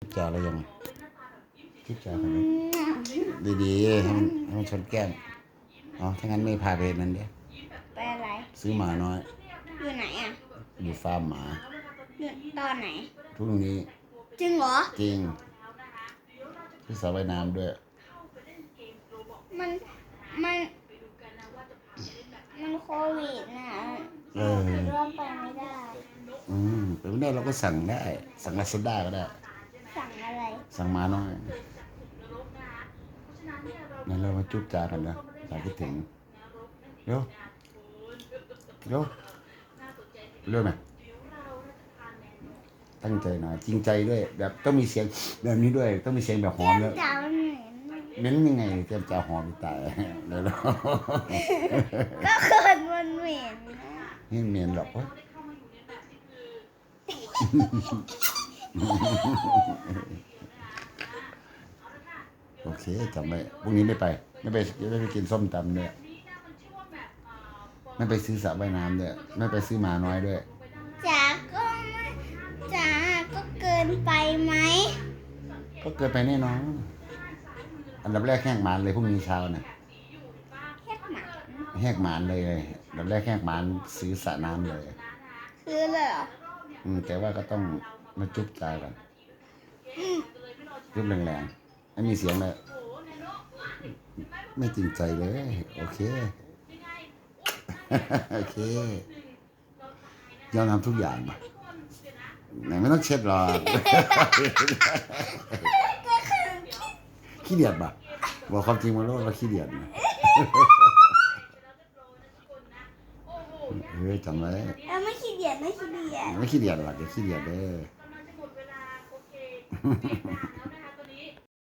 คิดจาแล้วยังคิดจากันไหมดีๆให้มันให้มันชนแก้มอ๋อถ้างั้นไม่พาไปนั่นเดี๋ยวไปอะไร ซื้อหมาน้อย อยู่ไหนอะ อยู่ฟาร์มหมาอยู่ตอนไหนพรุ่งนี้ จริงเหรอ จริงที่สระว่ายน้ำด้วย มัน มัน มันโควิดนะเออร่วมไปไม่ได้ อืมไปไม่ได้เราก็สั่งได้ สั่งลาซาด้าก็ได้สั่ง อะไรสั่งหมาน้อยนั่นเรามาจุ๊บจากันนะจาคิดถึงเร็วเร็วเร็วหน่อยตั้งใจหน่อยจริงใจด้วย แบบต้องมีเสียงแบบนี้ด้วย ต้องมีเสียงแบบหอมแล้วจ๋ามันเหม็นเม้นยังไงเตรียมจะหอมตายเดี๋ยวเราก็เกิดมันเหม็นนะไม่เมียนหรอกวะ โอเคจำไว้พรุ่งนี้ไม่ไป ไม่ไปไม่ไปกินส้มตำด้วยไม่ไปซื้อสระว่ายน้ำด้วยไม่ไปซื้อหมาน้อยด้วยจ๋าก็ไม่จ๋าก็เกินไปไหมก็เกินไปแน่นอนอันดับแรกแหกหมานเลยพรุ่งนี้เช้าเนี่ยแค่หมาแหกหมานเลยอันดับแรกแหกหมานซื้อสระน้ำเลยคือเลยเหรอ อืมแต่ว่าก็ต้องมาจุ๊บตาก่อนจุ๊บแรงๆไม่มีเสียงเลยไม่จริงใจเลย โอเค โอเค ยอมทำทุกอย่างมาไหนไม่ต้องเช็ดหรอกขี้เดียดปะบอกความจริงมาโลดว่าขี้เดียดนะ เฮ้ยจำไว้แล้วไม่ขี้เดียดไม่ขี้เดียดไม่ขี้เดียดหรอกอย่าขี้เดียดเด้อ